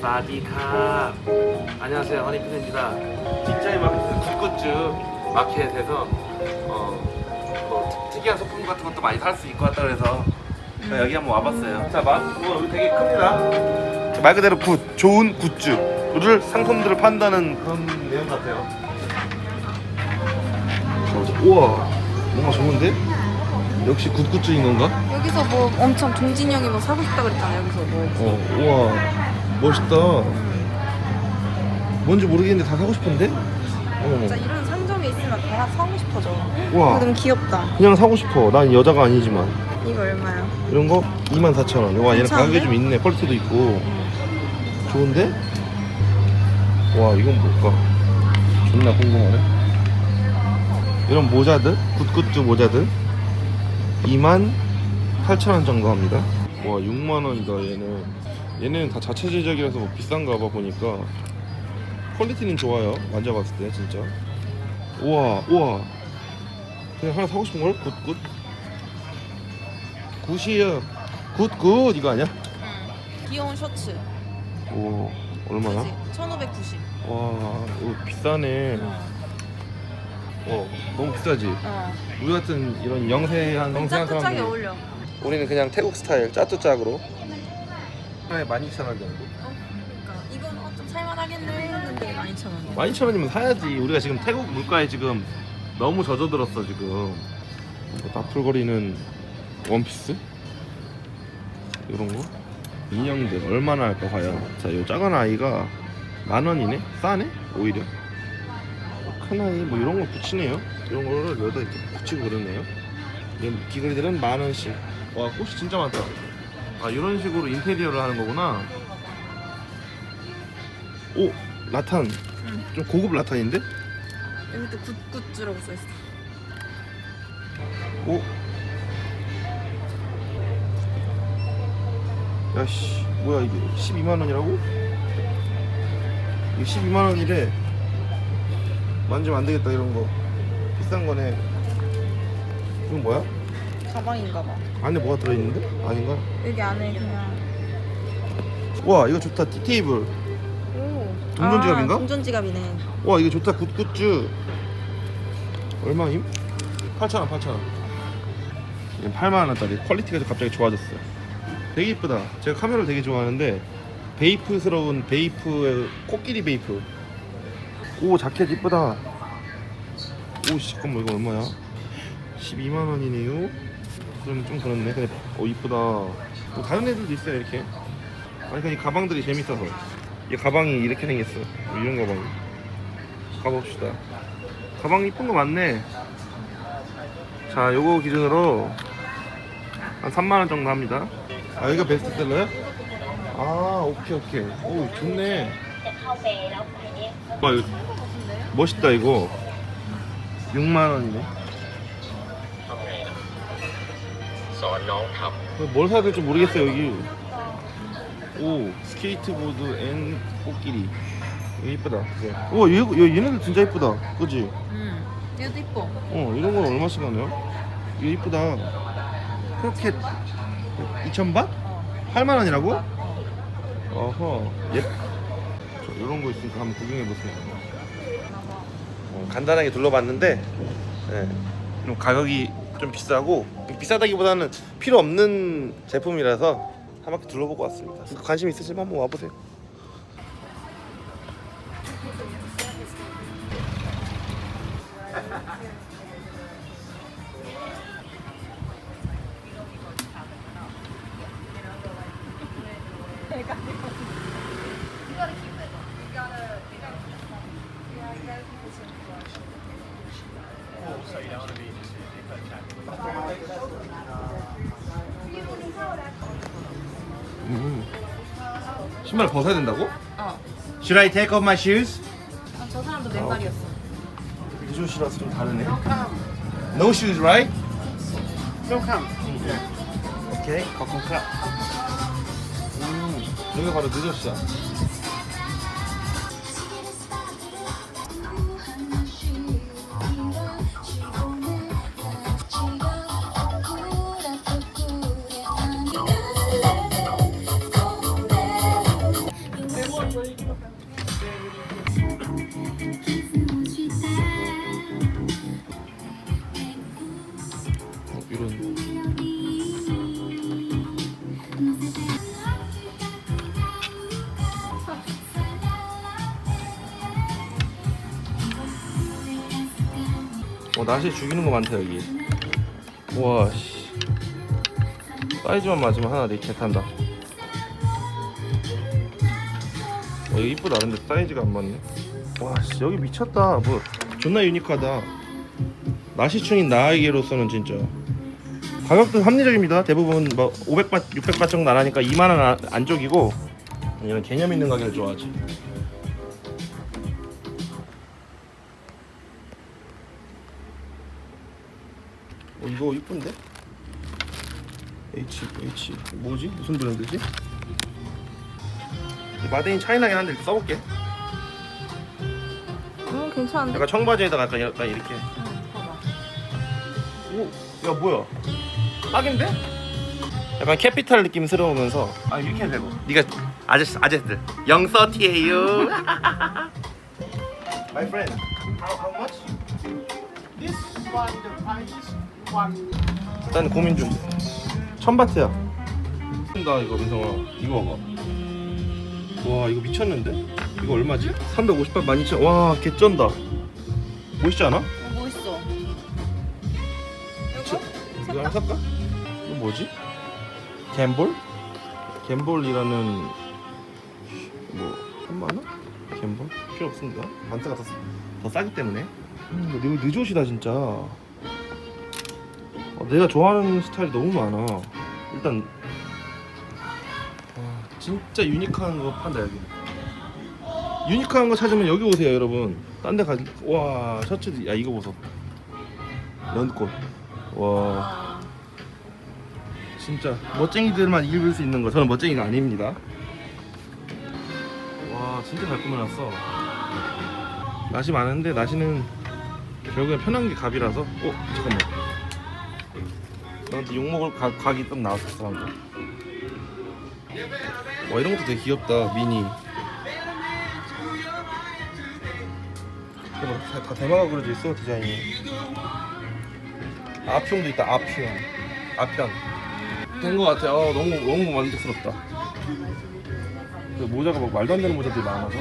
사디카 안녕하세요. 허니피디입니다. 빅자이 마켓에서 굿굿즈 마켓에서 어, 뭐 특- 특이한 소품 같은 것도 많이 살 수 있고 하다 그래서 제가 여기 한번 와봤어요. 자 마, 뭐 여기 되게 큽니다. 말 그대로 굿 좋은 굿즈를 상품들을 판다는 그런 내용 같아요. 우와 뭔가 좋은데? 역시 굿굿즈인 건가? 여기서 뭐 엄청 종진형이 뭐 사고 싶다 그랬잖아 여기서 뭐. 어, 우와, 멋있다. 뭔지 모르겠는데 다 사고 싶은데? 진짜 어, 이런 상점이 있으면 다 사고 싶어져 우와, 너무 귀엽다 그냥 사고 싶어. 난 여자가 아니지만. 이거 얼마야? 이런 거 24,000원. 와, 얘는 괜찮은데? 가격이 좀 있네. 퀄리티도 있고. 좋은데? 와, 이건 뭘까? 존나 궁금하네. 이런 모자들, 굿굿즈 모자들 28,000원 정도 합니다. 와, 6만 원이다, 얘는. 얘는 다 자체 제작이라서 뭐 비싼가 봐, 보니까. 퀄리티는 좋아요. 만져봤을 때, 진짜. 우와, 우와. 그냥 하나 사고 싶은 걸? 굿굿. 굿이에요. 굿굿 이거 아니야? 응 귀여운 셔츠 오 얼마나? 그지? 1590 와 이거 비싸네. 어 너무 비싸지. 어 우리 같은 이런 영세한 영세한 사람들. 어울려 우리는 그냥 태국 스타일 짜뚜짝으로. 하나에 12,000원 정도. 어, 그러니까 이건 어, 좀 살만하겠네 했는데 12,000원 12,000원이면 사야지. 우리가 지금 태국 물가에 지금 너무 젖어들었어 지금. 뭐 나풀거리는 원피스 이런 거 인형들 얼마나 할까 과연. 자이 작은 아이가 만 원이네. 싸네 오히려. 큰 아이 뭐 이런 거 붙이네요. 이런 거를 여기다 이렇게 붙이고 그러네요. 이 귀걸이들은 만 원씩. 와 꽃이 진짜 많다. 아 이런 식으로 인테리어를 하는 거구나. 오 라탄. 응. 좀 고급 라탄인데? 여기 또 굿굿즈라고 써있어 오. 야씨 뭐야 이게 12만 원이라고? 이게 12만 원이래. 만지면 안 되겠다 이런 거. 비싼 거네. 이건 뭐야? 가방인가 봐 안에 뭐가 들어있는데? 아닌가? 여기 안에 그냥 와 이거 좋다 티 테이블. 오 동전 지갑인가? 아, 동전 지갑이네 와 이거 좋다 굿굿즈. 얼마임? 8,000원 8,000원. 8만 원짜리 퀄리티가 갑자기 좋아졌어요. 되게 이쁘다. 제가 카메라를 되게 좋아하는데 베이프스러운 베이프의 코끼리 베이프. 오 자켓 이쁘다. 오 씨, 잠깐만 이거 얼마야? 12만 원이네요. 그럼 좀 그렇네. 근데 어 이쁘다. 뭐 다른 애들도 있어요 이렇게. 아니 그냥 이 가방들이 재밌어서. 이 가방이 이렇게 생겼어. 이런 가방. 가봅시다. 가방 이쁜 거 많네. 자, 요거 기준으로 한 3만 원 정도 합니다. 아, 여기가 베스트셀러야? 아, 오케이, 오케이. 오, 좋네. 와, 이거 멋있다, 이거. 6만 원이네. อนน้องทำ 뭘 사야 될지 모르겠어요, 여기. 오, 스케이트보드 앤 코끼리. 이거 이쁘다. 오, 얘, 얘, 얘네들 진짜 이쁘다. 그지? 응 얘도 이뻐 어 이런 건 얼마씩 하네요? 이거 이쁘다 크로켓 2,000바? 8만 원이라고? 어허 예. 저 이런 거 있으니까 한번 구경해 보세요. 어, 간단하게 둘러봤는데 예, 좀 가격이 좀 비싸고 비싸다기보다는 필요 없는 제품이라서 한 바퀴 둘러보고 왔습니다. 관심 있으시면 한번 와보세요. 신발 벗어야 된다고? 어. Should I take off my shoes? 아, 저 사람도 맨발이었어 미조씨라서 좀 다르네. No shoes, right? No come. Okay, 거꾸로 가. 음, 여기가 바로 늦었어. 어 낫이 죽이는 거 많다 여기. 우와 씨. 사이즈만 맞으면 하나 내개 탄다. 어 이거 이쁘다. 근데 사이즈가 안 맞네. 와씨 여기 미쳤다 뭐. 존나 유니크하다. 나시충인 나에게로서는 진짜. 가격도 합리적입니다. 대부분 뭐 500바 600바 정도 나라니까 2만원 안- 안쪽이고 이런 개념 있는 가게를 좋아하지 이거 이쁜데? H H 뭐지? 무슨 브랜드지? 마데인 차이나긴 한데 이렇게 써볼게 음 괜찮은데? 약간 청바지에다가 약간, 약간 이렇게 응, 봐봐. 오, 야 뭐야? 딱인데? 약간 캐피탈 느낌스러우면서 아 이렇게 해도 되고 네가 아저씨 아저씨들 영서티에요 My friend How, how much? This one, the price is 일단 고민 중 천바트야 나 이거 민성아 이거 봐봐 와 이거 미쳤는데? 이거 얼마지? 350바 12,000 와 개쩐다 멋있지 않아? 어, 멋있어. 이거? 이거 하나 살까? 이거 뭐지? 갬볼? 갬볼이라는 뭐 3만 원? 갬볼? 필요 없습니다 반스가 더, 더 싸기 때문에 음, 이거 늦옷이다 진짜 어, 내가 좋아하는 스타일이 너무 많아. 일단 와, 진짜 유니크한 거 판다 여기. 유니크한 거 찾으면 여기 오세요 여러분. 딴 데 가지 와 셔츠도 야 이거 보소 연꽃. 와. 아, 진짜 멋쟁이들만 입을 수 있는 거. 저는 멋쟁이가 아닙니다. 와 진짜 잘 꾸며놨어. 낫이 많은데 낫이는 결국엔 편한 게 갑이라서. 어 잠깐만 나한테 욕먹을 각, 각이 좀 나왔었어 방금 와 이런 것도 되게 귀엽다 미니 다, 다 대마가 그려져 있어 디자인이 아평도 있다 아평 아편 된것 같아. 어, 너무 너무 만족스럽다. 그 모자가 막 말도 안 되는 모자들이 많아서.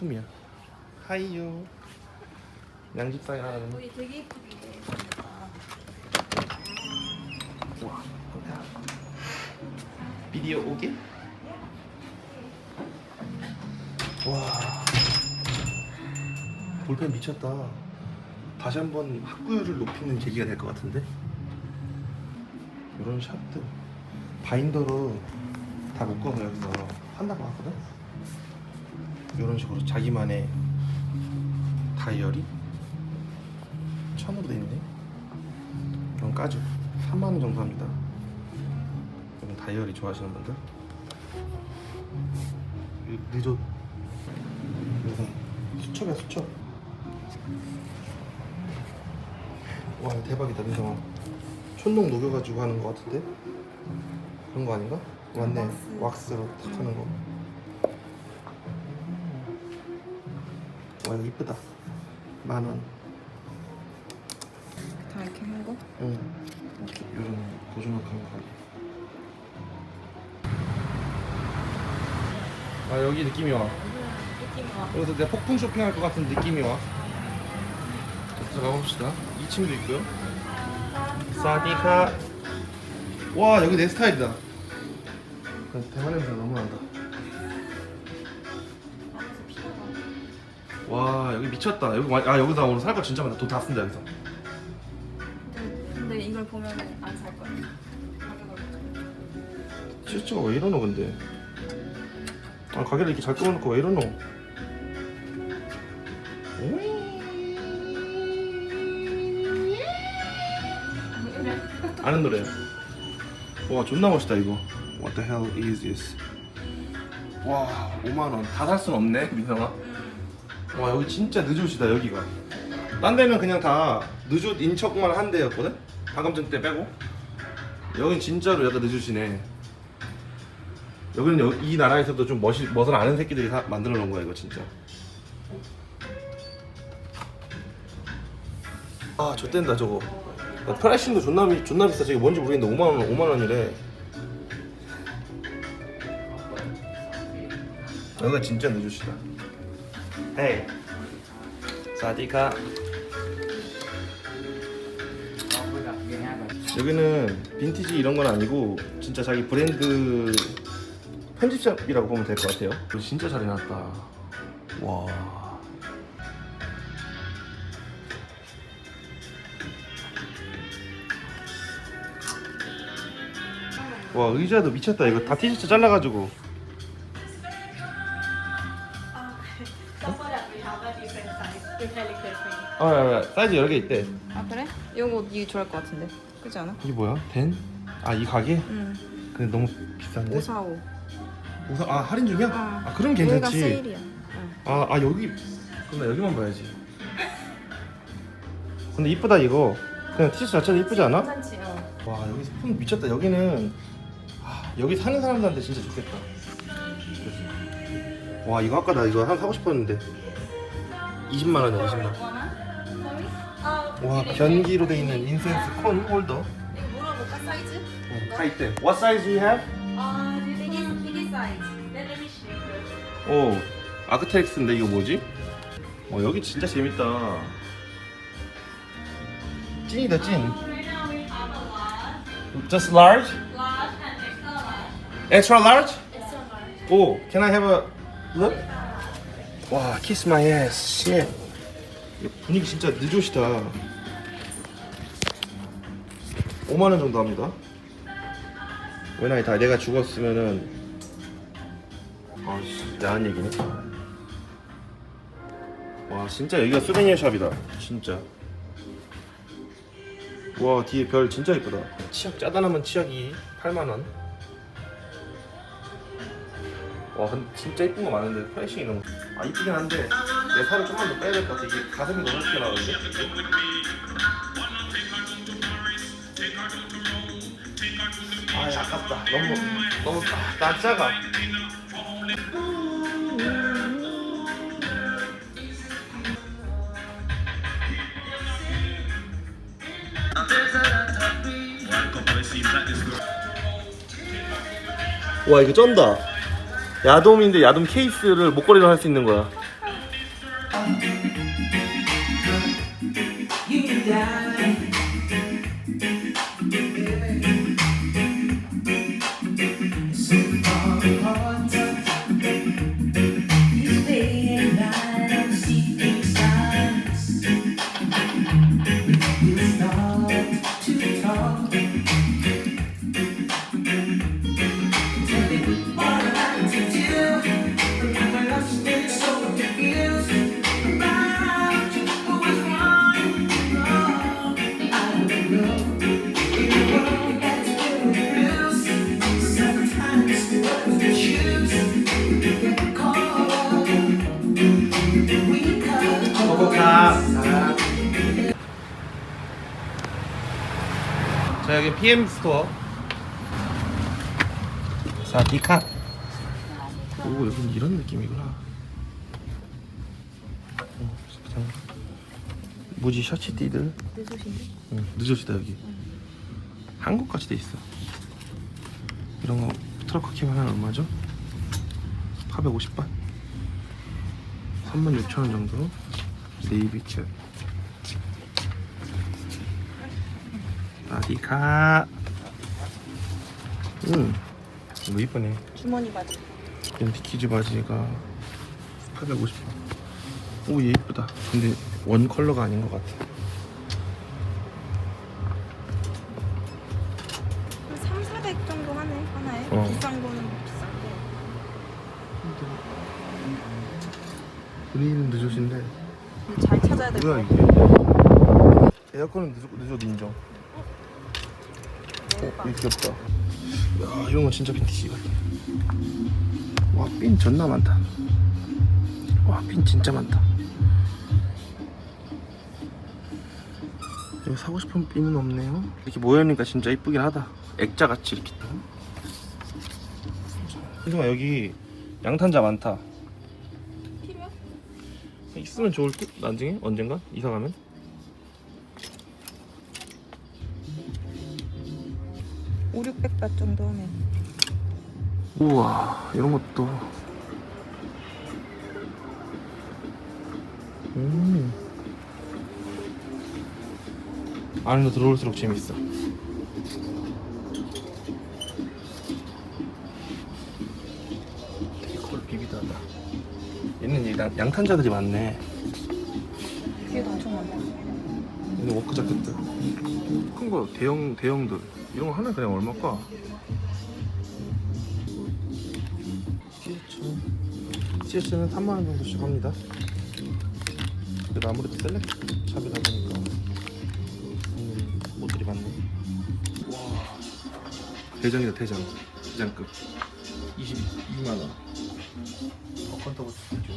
소품이야. 하이요. 양집 사인 하나는. 여기 되게 예쁘게. 와. 비디오 오게? 와. 볼펜 미쳤다. 다시 한번 학구열을 높이는 계기가 될 것 같은데? 이런 샷들. 바인더로 다 묶어서 여기서 한다고 하거든? 이런 식으로 자기만의 다이어리? 천으로 돼 있네. 이런 까주 3만 원 정도 합니다. 이런 다이어리 좋아하시는 분들 이 늦어 그래서 수첩이야 수첩 와 대박이다 민성아 촌농 녹여가지고 하는 거 같은데 그런 거 아닌가? 맞네 왁스. 왁스로 탁 하는 거. 와 이거 이쁘다 만 원 다 이렇게 한 거? 응. 이렇게 이런 고즈넉한 가게. 아 여기 느낌이 와. 느낌이 와. 여기서 내가 폭풍 쇼핑할 것 같은 느낌이 와. 들어가 봅시다. 2층도 있고요. 사디카. 와 여기 내 스타일이다. 대만 냄새 너무 난다. 와 여기 미쳤다. 여기 와- 아 여기서 오늘 살 거 진짜 많다. 돈 다 쓴다 여기서. 근데, 근데 이걸 보면 안 살 거야. 가격을. 실제가 왜 이러노 근데? 아 가게를 이렇게 잘 끌어놓고 왜 이러노? 아는 노래. 와 존나 멋있다 이거. What the hell is this? 와 5만 원. 다 살 순 없네 민성아. 와 여기 진짜 늦옷이다 여기가. 딴 데는 그냥 다 늦옷 인척만 한 데였거든. 방금전 때 빼고. 여긴 진짜로 약간 늦으시네. 여기는 여, 이 나라에서도 좀 멋이, 멋을 아는 새끼들이 사- 만들어 놓은 거야 이거 진짜. 아, 좆된다 저거. 야, 프라이싱도 존나 비- 존나 비싸. 저게 뭔지 모르겠는데 5만 원, 5만 원이래. 여기가 진짜 늦으시다. 헤이. 사디카. 여기는 빈티지 이런 건 아니고 진짜 자기 브랜드 편집샵이라고 보면 될 것 같아요. 이거 진짜 잘 해놨다. 와. 와 의자도 미쳤다. 이거 다 티셔츠 잘라가지고. 아, 아, 아, 사이즈 여러 개 있대. 아 그래? 이거 이게 좋아할 것 같은데. 그렇지 않아? 이게 뭐야? 덴? 아 이 가게? 응. 근데 너무 비싼데? 545. 우선 아 할인 중이야? 어. 아 그럼 여기가 괜찮지. 세일이야. 응. 아, 아 여기 그럼 나 여기만 봐야지. 근데 이쁘다 이거. 그냥 티셔츠 자체도 이쁘지 않아? 괜찮지. 어. 와 여기 스푼 미쳤다. 여기는 아, 여기 사는 사람들한테 진짜 좋겠다. 그치? 와 이거 아까 나 이거 하나 사고 싶었는데 20만 원이야 20만 원. 와 변기로 돼 있는 인센스 콘 홀더. 이거 물어볼까 사이즈? 어, 다 있대. What size do you have? Uh, biggest, biggest size. Then let me you. 오 아크텍스인데 이거 뭐지? 어 여기 진짜 재밌다 찐이다 찐 Right now we have a large, Just large? large and extra large. Extra large? Extra large. 오 Can I have a look? 와 kiss my ass. shit. 이거 분위기 진짜 늦으시다. 5만원 정도 합니다. 왜냐면 다 내가 죽었으면은 아씨. 야한 얘기네. 와 진짜 여기가 수베니어 샵이다. 진짜. 와 뒤에 별 진짜 이쁘다. 치약 짜다 남은 치약이 8만원 와 진짜 이쁜 거 많은데 프레싱이 너무 아 이쁘긴 한데 내 살을 좀만 더 빼야 될 것 같아. 이게 가슴이 너무 크게 나오는데? 아 아깝다. 너무 너무 아, 나 작아 와 이거 쩐다 야돔인데 야돔 케이스를 목걸이로 할 수 있는 거야 여기 PM 스토어. 자 디카 오 여긴 이런 느낌이구나. 어, 무지 셔츠띠들? 늦으신데? 응, 늦어지다 여기. 한국같이 돼 있어. 이런 거 트럭 키면 하나 얼마죠? 450바 36,000원 정도 네이비캣 아디카 응 이거 이쁘네 주머니 바지. 빈티키즈 바지가 850원 오 얘 이쁘다 근데 원 컬러가 아닌 것 같아 한 3, 400 정도 하네 하나에. 어. 비싼 거는 비싼데. 분위기는 늦으신데 잘 찾아야 될 뭐야 것 이게 같아. 에어컨은 늦어, 늦어도 인정. 이거 귀엽다. 야 이런 건 진짜 빈티지 같아. 와 핀 존나 많다. 와 핀 진짜 많다. 이거 사고 싶은 핀은 없네요. 이렇게 모여있으니까 진짜 이쁘긴 하다. 액자같이 이렇게. 희성아 여기 양탄자 많다. 필요해? 있으면 좋을 듯? 나중에? 언젠가? 이사 가면 밑밥 정도 하면. 우와 이런 것도. 음. 안으로 들어올수록 재밌어. 되게 콜 비비다 하다. 얘는 양탄자들이 많네. 이게 엄청 많네 얘는 워크 자켓들. 큰 거 대형 대형들 이런 거 하나 그냥 얼마까? 티셔츠 티셔츠는 3만 원 정도씩 합니다. 그래도 아무래도 셀렉 샵이다 보니까 음, 모델이 많네. 와 대장이다 대장 대장급 22만 원. 어 컨터블 좋죠.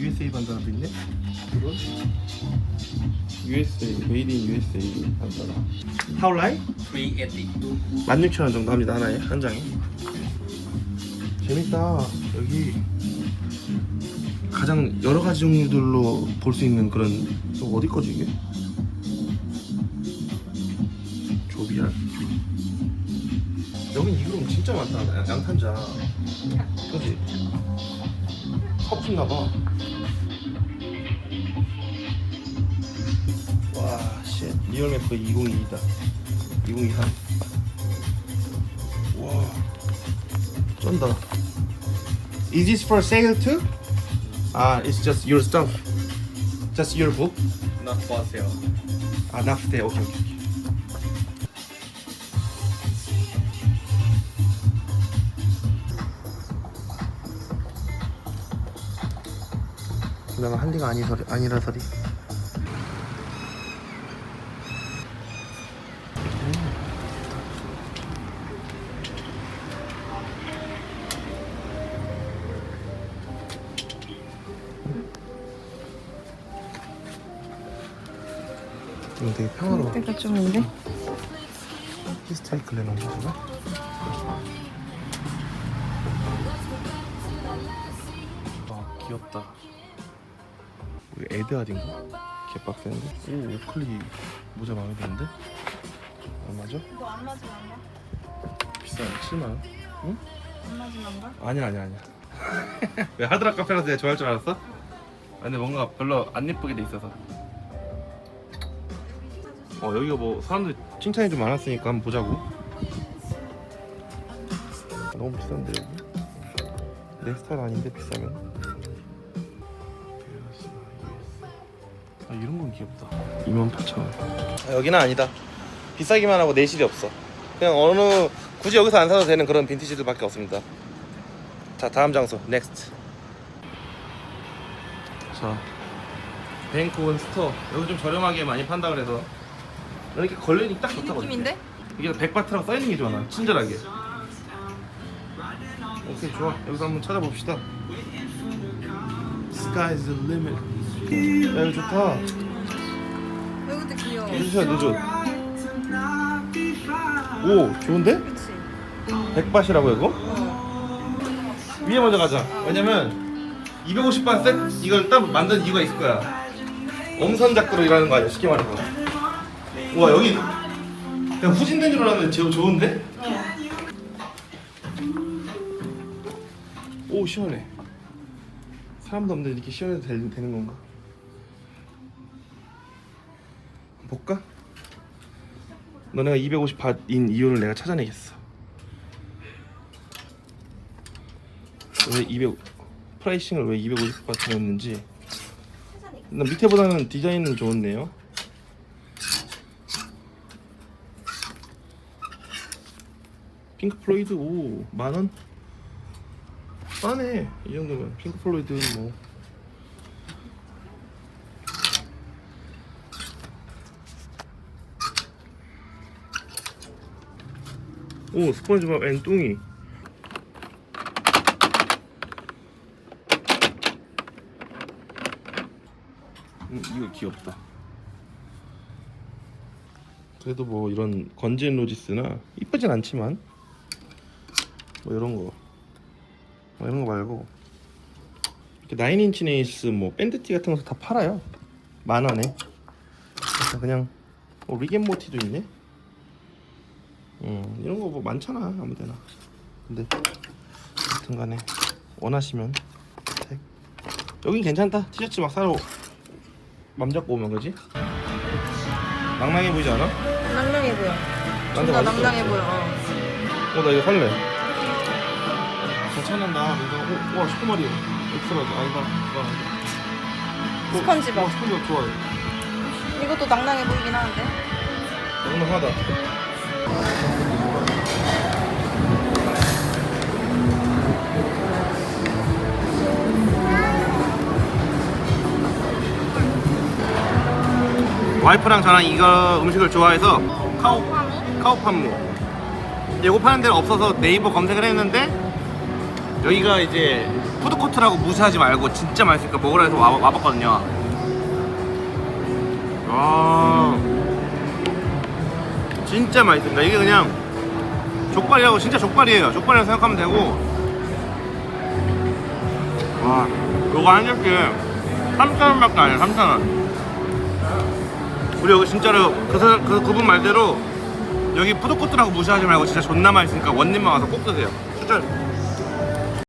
USA 반다라도 있네? 이건? USA, 메이드 인 USA 반다라 How like? 380 16,000원 정도 합니다 하나에 한 장에 재밌다 여기 가장 여러 가지 종류들로 볼 수 있는 그런 저 어디 거지 이게? 조비안 여긴 이그럼 진짜 많다 양- 양탄자 그지? 커피인가봐 리얼맵프 202이다. 2023. 와. 쩐다. Is this for sale too? Ah, it's just your stuff. Just your book? not for sale 아, not for sale. 오케이, 오케이, 오케이. 내가 한 리가 아니서리, 아니라 서리. 때가 좀 있는데? 히스타이클 내놓은 거구나. 아 귀엽다. 이거 에드아딘가? 개빡센데? 오 오클리 모자 마음에 드는데? 얼마죠? 이거 안 맞으면 안 가? 비싸네 7만 원. 응? 안 맞으면 안 가? 아니야 아니야 아니야. 왜 하드락 카페라서 내가 좋아할 줄 알았어? 아, 근데 뭔가 별로 안 예쁘게 돼 있어서. 어 여기가 뭐 사람들 칭찬이 좀 많았으니까 한번 보자고. 아, 너무 비싼데 여기. 내 스타일 아닌데 비싸면. 아 이런 건 귀엽다. 28,000원. 아, 여기는 아니다. 비싸기만 하고 내실이 없어. 그냥 어느 굳이 여기서 안 사도 되는 그런 빈티지들밖에 없습니다. 자 다음 장소 넥스트. 자 뱅크온 스토어 여기 좀 저렴하게 많이 판다 그래서 이렇게 걸리니 딱 이 좋다고 느낌인데? 이게 백바트라고 써있는 게 좋아 난. 친절하게. 오케이 좋아. 여기서 한번 찾아봅시다. Sky's the limit. 야 이거 좋다. 이것도 귀여워. 누주야 누주 오 좋은데? 그치? 백밭이라고 이거? 위에 먼저 가자. 왜냐면 250반 셋 이걸 딱 만든 이유가 있을 거야. 엄선작도로 일하는 거 아니야 쉽게 말해서 와 여기 그냥 후진된 줄 알았는데 제일 좋은데? 오 시원해 사람도 없는데 이렇게 시원해도 되, 되는 건가? 볼까? 너네가 250바인 이유를 내가 찾아내겠어 왜 200, 프라이싱을 왜 250바트로 했는지 나 밑에보다는 디자인은 좋은데요 핑크 플로이드 오 만원? 싸네 이 정도면. 핑크 플로이드 뭐. 오 스펀지밥 앤 뚱이. 음, 이거 귀엽다. 그래도 뭐 이런 건진 로지스나 이쁘진 않지만 뭐 이런 거 뭐 이런 거 말고 이렇게 나인인치 네일스 뭐 밴드티 같은 거다 팔아요 만 원에 그냥 어, 리겐모티도 있네 음 이런 거 뭐 많잖아 아무데나 근데 여튼간에 원하시면 택. 여긴 괜찮다 티셔츠 막 사러 맘 잡고 오면 그지? 낭낭해 보이지 않아? 낭낭해 보여. 존나. 낭낭해 보여. 어. 어나 이거 살래 잘 찾는다. 이거 오, 와 슈퍼마리오. 엑스라지. 아니다 어, 스펀지밥. 어, 스펀지밥 좋아해 이것도 낭낭해 보이긴 하는데. 낭낭하다. 와이프랑 저랑 이거 음식을 좋아해서 카오 카오판무? 이거 파는 데는 없어서 네이버 검색을 했는데 여기가 이제 푸드코트라고 무시하지 말고 진짜 맛있으니까 먹으라 해서 와, 와봤거든요. 와. 진짜 맛있습니다. 이게 그냥 족발이라고 진짜 족발이에요. 족발이라고 생각하면 되고. 와 요거 한 접시에 3,000원밖에 안 해요 3,000원. 우리 여기 진짜로 그, 사- 그 그분 말대로 여기 푸드코트라고 무시하지 말고 진짜 존나 맛있으니까 원님만 와서 꼭 드세요. 추천